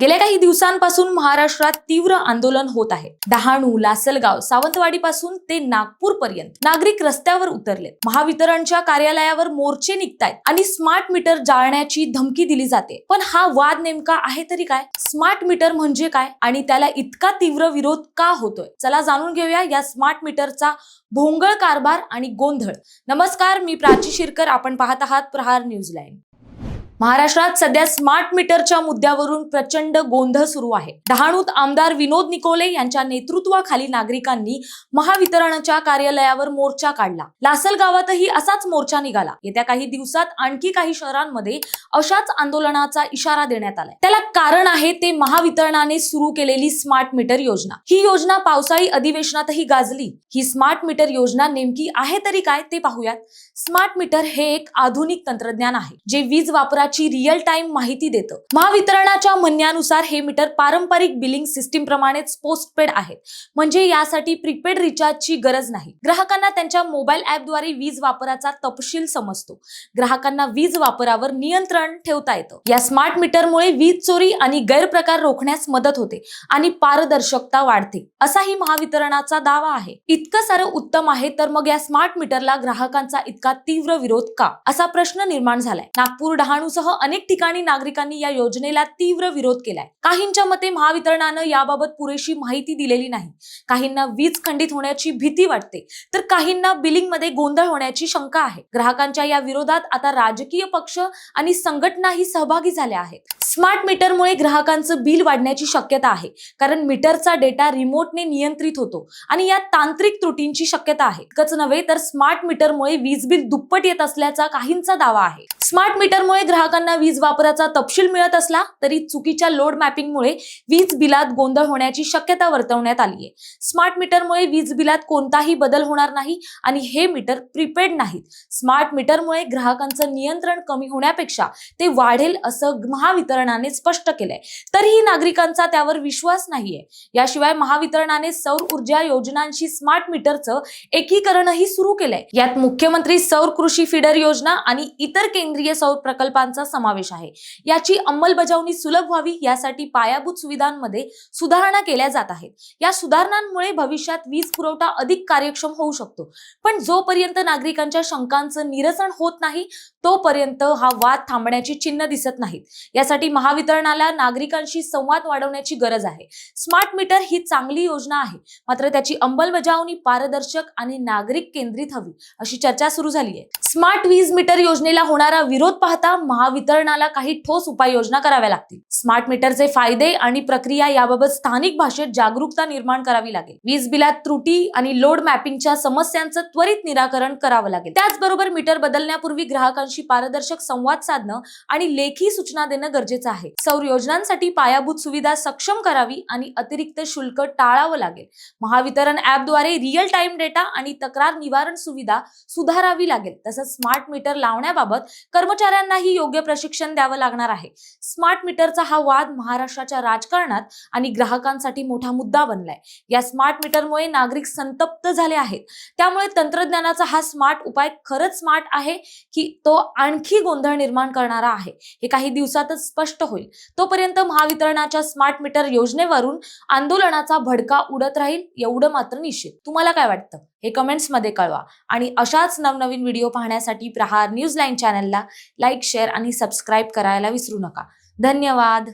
गेल्या काही दिवसांपासून महाराष्ट्रात तीव्र आंदोलन होत आहे. डहाणू लासलगाव सावंतवाडी पासून ते नागपूर पर्यंत नागरिक रस्त्यावर उतरले महावितरणच्या कार्यालयावर मोर्चे निघतायत आणि स्मार्ट मीटर जाळण्याची धमकी दिली जाते. पण हा वाद नेमका आहे तरी काय? स्मार्ट मीटर म्हणजे काय? आणि त्याला इतका तीव्र विरोध का होतोय? चला जाणून घेऊया या स्मार्ट मीटरचा भोंगळ कारभार आणि गोंधळ. नमस्कार मी प्राची शिरकर. आपण पाहत आहात प्रहार न्यूज लाईन. महाराष्ट्रात सध्या स्मार्ट मीटरच्या मुद्द्यावरून प्रचंड गोंधळ सुरू आहे. डहाणूत आमदार विनोद निकोले यांच्या नेतृत्वाखाली नागरिकांनी महावितरणच्या कार्यालयावर मोर्चा काढला. लासल गावातही असाच मोर्चा निघाला. येत्या काही दिवसात आणखी काही शहरांमध्ये अशाच आंदोलनाचा इशारा देण्यात आलाय. त्याला कारण आहे ते महावितरणाने सुरू केलेली स्मार्ट मीटर योजना. ही योजना पावसाळी अधिवेशनातही गाजली. ही स्मार्ट मीटर योजना नेमकी आहे तरी काय ते पाहूयात. स्मार्ट मीटर हे एक आधुनिक तंत्रज्ञान आहे. जे वीज वापरा वापराची रिअल टाइम माहिती देतं. महावितरणाच्या म्हणण्यानुसार हे मीटर पारंपरिक बिलिंग सिस्टीम प्रमाणेच पोस्टपेड आहेत. म्हणजे यासाठी प्रीपेड रिचार्जची गरज नाही. ग्राहकांना त्यांच्या मोबाईल ऍपद्वारे वीज वापराचा तपशील समजतो. ग्राहकांना वीज वापरावर नियंत्रण ठेवता येतं. या स्मार्ट मीटरमुळे वीज चोरी आणि गैरप्रकार रोखण्यास मदत होते आणि पारदर्शकता वाढते. असाही महावितरणाचा दावा आहे. इतकं सारं उत्तम आहे तर मग या स्मार्ट मीटरला ग्राहकांचा इतका तीव्र विरोध का? असा प्रश्न निर्माण झालाय. नागपूर डहाणूसह अनेक ठिकाणी नागरिकांनी या योजनेला तीव्र विरोध केलाय. काहींच्या मते महावितरणानं याबाबत पुरेशी माहिती दिलेली नाही. काहींना वीज खंडित होण्याची भीती वाटते. तर काहींना बिलिंगमध्ये गोंधळ होण्याची शंका आहे. ग्राहकांच्या या विरोधात आता राजकीय पक्ष आणि संघटनाही सहभागी झाल्या आहेत. स्मार्ट मीटरमुळे ग्राहकांचं बिल वाढण्याची शक्यता आहे. कारण मीटरचा डेटा रिमोटने नियंत्रित होतो आणि यात तांत्रिक त्रुटींची शक्यता आहे. इतकंच नव्हे तर स्मार्ट मीटरमुळे वीज बिल दुप्पट येत असल्याचा काहींचा दावा आहे. स्मार्ट मीटरमुळे ग्राहकांना वीज वापराचा तपशील मिळत असला तरी चुकीच्या लोड मॅपिंगमुळे वीज बिलात गोंधळ होण्याची शक्यता वर्तवण्यात आली आहे स्मार्ट मीटरमुळे वीज बिलात कोणताही बदल होणार नाही आणि हे मीटर प्रीपेड नाहीत. स्मार्ट मीटरमुळे ग्राहकांचं नियंत्रण कमी होण्यापेक्षा ते वाढेल असं महावितरणाने स्पष्ट केलंय. तरीही नागरिकांचा त्यावर विश्वास नाहीये. याशिवाय महावितरणाने सौर ऊर्जा योजनांशी स्मार्ट मीटरचं एकीकरणही सुरू केलंय. यात मुख्यमंत्री सौर कृषी फीडर योजना आणि इतर केंद्रीय सौर प्रकल्पांचा समावेश आहे. याची अंमलबजावणी सुलभ व्हावी यासाठी पायाभूत सुविधांमध्ये सुधारणा केल्या जात आहेत. या सुधारणांमुळे भविष्यात वीज पुरवठा अधिक कार्यक्षम होऊ शकतो. पण जोपर्यंत नागरिकांच्या शंकांचं निरसन होत नाही तोपर्यंत हा वाद थांबण्याची चिन्ह दिसत नाहीत. यासाठी महावितरणाला नागरिकांशी संवाद वाढवण्याची गरज आहे. स्मार्ट मीटर ही चांगली योजना आहे. मात्र त्याची अंमलबजावणी पारदर्शक आणि नागरिक केंद्रित हवी अशी चर्चा सुरू झाली आहे स्मार्ट वीज मीटर योजनेला होणारा विरोध पाहता महावितरणाला काही ठोस उपाययोजना कराव्या लागतील. स्मार्ट मीटरचे फायदे आणि प्रक्रिया याबाबत स्थानिक भाषेत जागरूकता निर्माण करावी लागेल. वीज बिलात त्रुटी आणि लोड मॅपिंगच्या समस्यांचं त्वरित निराकरण करावं लागेल. त्याचबरोबर मीटर बदलण्यापूर्वी ग्राहकांशी पारदर्शक संवाद साधणं आणि लेखी सूचना देणं गरजेचं आहे. सौर योजनांसाठी पायाभूत सुविधा सक्षम करावी आणि अतिरिक्त शुल्क टाळावं लागेल. महावितरण ऍपद्वारे रिअल टाइम डेटा आणि तक्रार निवारण सुविधा सुधारावी लागेल. तसंच स्मार्ट मीटर लावण्याबाबत कर्मचाऱ्यांनाही योग्य प्रशिक्षण द्यावं लागणार आहे. स्मार्ट मीटरचा हा वाद महाराष्ट्राच्या राजकारणात आणि ग्राहकांसाठी मोठा मुद्दा बनलाय. या स्मार्ट मीटरमुळे नागरिक संतप्त झाले आहेत. त्यामुळे तंत्रज्ञानाचा हा स्मार्ट उपाय खरंच स्मार्ट आहे की तो आणखी गोंधळ निर्माण करणारा आहे? हे काही दिवसातच स्पष्ट होईल. तोपर्यंत महावितरणाच्या स्मार्ट मीटर योजनेवरून आंदोलनाचा भडका उडत राहील एवढं मात्र निश्चित. तुम्हाला काय वाटतं? हे कमेंट्समध्ये कळवा. आणि अशाच नवनवीन व्हिडिओ पाहण्यासाठी प्रहार न्यूज लाईन चॅनलला लाईक शेअर आणि सबस्क्राईब करायला विसरू नका. धन्यवाद.